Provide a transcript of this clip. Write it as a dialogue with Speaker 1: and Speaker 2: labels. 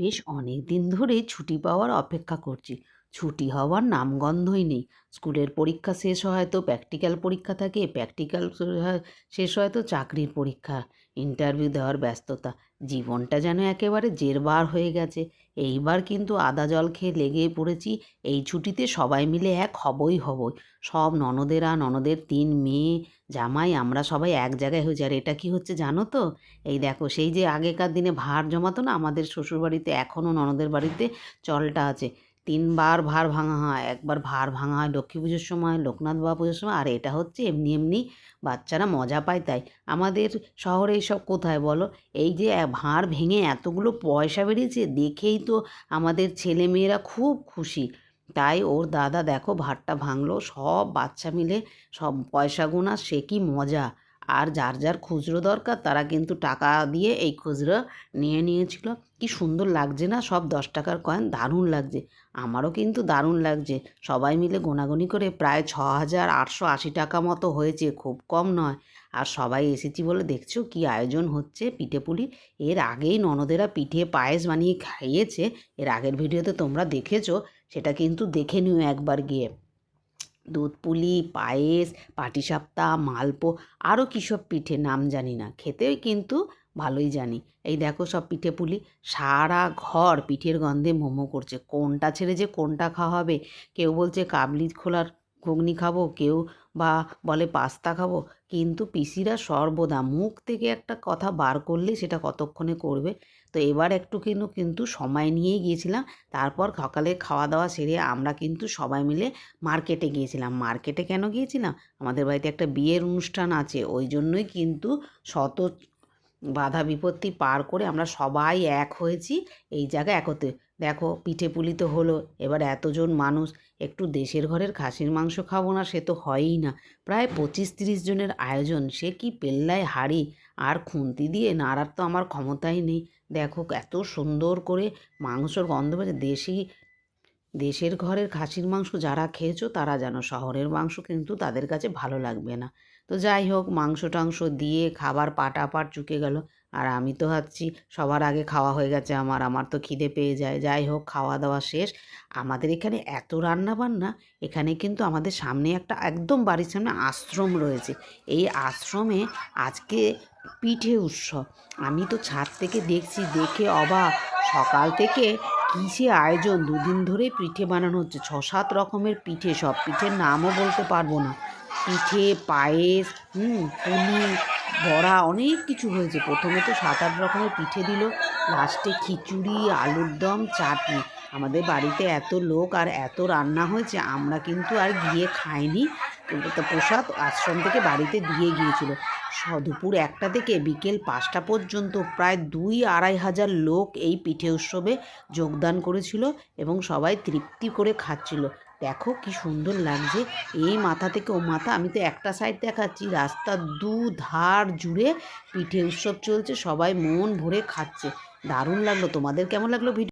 Speaker 1: বেশ অনেক দিন ধরেই ছুটি পাওয়ার অপেক্ষা করছি। ছুটি হওয়ার নামগন্ধই নেই। স্কুলের পরীক্ষা শেষ হয় তো প্র্যাকটিক্যাল পরীক্ষা থাকে, প্র্যাকটিক্যাল শেষ হয় তো চাকরির পরীক্ষা। ইন্টারভিউ দেওয়ার ব্যস্ততা, জীবনটা যেন একেবারে জেরবার হয়ে গেছে। এইবার কিন্তু আদা জল খেয়ে লেগে পড়েছি, এই ছুটিতে সবাই মিলে এক হবই হবই। সব ননদেরা ননদের তিন মেয়ে, জামাই, আমরা সবাই এক জায়গায় হয়েছি। আর এটা কি হচ্ছে জানো তো? এই দেখো, সেই যে আগেকার দিনে ভার জমাতো না, আমাদের শ্বশুরবাড়িতে, এখনও ননদের বাড়িতে চলটা আছে। তিনবার ভার ভাঙা হয়, একবার ভার ভাঙা হয় লক্ষ্মী পুজোর সময়, লোকনাথ বাবা পুজোর সময়, আর এটা হচ্ছে এমনি এমনি বাচ্চারা মজা পায় তাই। আমাদের শহরে এইসব কোথায় বলো? এই যে ভাঁড় ভেঙে এতগুলো পয়সা বেরিয়েছে, দেখেই তো আমাদের ছেলে মেয়েরা খুব খুশি। তাই ওর দাদা দেখো ভাতটা ভাঙলো, সব বাচ্চা মিলে সব পয়সা গোনা, সে কি মজা। আর যার যার খুচরো দরকার তারা কিন্তু টাকা দিয়ে এই খুচরো নিয়ে নিয়েছিল। কি সুন্দর লাগছে না? সব দশ টাকার কয়েন দারুণ লাগছে। আমারও কিন্তু দারুণ লাগছে। সবাই মিলে গোনাগুনি করে প্রায় ছ হাজার আটশো আশি টাকা মতো হয়েছে, খুব কম নয়। আর সবাই এসেছি বলে দেখছ কি আয়োজন হচ্ছে পিঠে পুলি? এর আগেই ননদেরা পিঠে পায়েস বানিয়ে খাইয়েছে। এর আগের ভিডিওতে তোমরা দেখেছ, সেটা কিন্তু দেখে নিও একবার গিয়ে। দুধ পুলি, পায়েস, পাটিসাপ্তা, মালপো আরও কী সব পিঠে নাম জানি না। খেতেও কিন্তু ভালোই জানি। এই দেখো সব পিঠে পুলি। সারা ঘর পিঠের গন্ধে মোমো করছে। কোনটা ছেড়ে যে কোনটা খাওয়া হবে? কেউ বলছে কাবলি খোলার ঘুগনি খাব, কেউ বা বলে পাস্তা খাব, কিন্তু পিসিরা সর্বদা মুখ থেকে একটা কথা বার করলে সেটা কতক্ষণে করবে? তো এবার একটু কিন্তু কিন্তু সময় নিয়েই গিয়েছিলাম। তারপর সকালে খাওয়া দাওয়া সেরে আমরা কিন্তু সবাই মিলে মার্কেটে গিয়েছিলাম। মার্কেটে কেন গিয়েছিলাম? আমাদের বাড়িতে একটা বিয়ের অনুষ্ঠান আছে, ওই জন্যই কিন্তু শত বাধা বিপত্তি পার করে আমরা সবাই এক হয়েছি এই জায়গায় একত্রে। দেখো, পিঠে পুলি তো হলো, এবার এতজন মানুষ, একটু দেশের ঘরের খাসির মাংস খাব না, সে তো হয়ই না। প্রায় পঁচিশ তিরিশ জনের আয়োজন, সে কি পেল্লায় হাড়ি আর খুন্তি দিয়ে নাড়ার তো আমার ক্ষমতাই নেই। দেখো, এত সুন্দর করে মাংসর গন্ধ পেয়েছে দেশি দেশের ঘরের খাসির মাংস যারা খেয়েছো, তারা যেন শহরের মাংস কিন্তু তাদের কাছে ভালো লাগবে না। তো যাই হোক, মাংস টাংস দিয়ে খাবার পাটা পাট চুকে গেল। আর আমি তো ভাবছি, সবার আগে খাওয়া হয়ে গেছে আমার আমার তো খিদে পেয়ে যায়। যাই হোক, খাওয়া দাওয়া শেষ। আমাদের এখানে এত রান্না বান্না এখানে কিন্তু আমাদের সামনে একটা একদম বাড়ির সামনে আশ্রম রয়েছে। এই আশ্রমে আজকে পিঠে উৎসব। আমি তো ছাদ থেকে দেখছি, দেখে অবাক। সকাল থেকে কিসে আয়োজন? দুদিন ধরে পিঠে বানানো হচ্ছে। ছ সাত রকমের পিঠে, সব পিঠের নামও বলতে পারব না। পিঠে, পায়েস, হুম, পুলি, বড়া, অনেক কিছু হয়েছে। প্রথমে তো সাত আট রকমের পিঠে দিল। লাস্টে খিচুড়ি, আলুর দম, চাটনি। আমাদের বাড়িতে এত লোক আর এত রান্না হয়েছে, আমরা কিন্তু আর গিয়ে খাইনি। প্রসাদ আশ্রম থেকে বাড়িতে দিয়ে গিয়েছিল। দুপুর একটা থেকে বিকেল পাঁচটা পর্যন্ত প্রায় দুই আড়াই হাজার লোক এই পিঠে উৎসবে যোগদান করেছিল এবং সবাই তৃপ্তি করে খাচ্ছিল। দেখো কি সুন্দর লাগছে। এই মাথা থেকে ও মাথা, আমি তো একটা সাইড দেখাচ্ছি, রাস্তার দু ধার জুড়ে পিঠে উৎসব চলছে, সবাই মন ভরে খাচ্ছে। দারুণ লাগল। তোমাদের কেমন লাগল ভিডিও?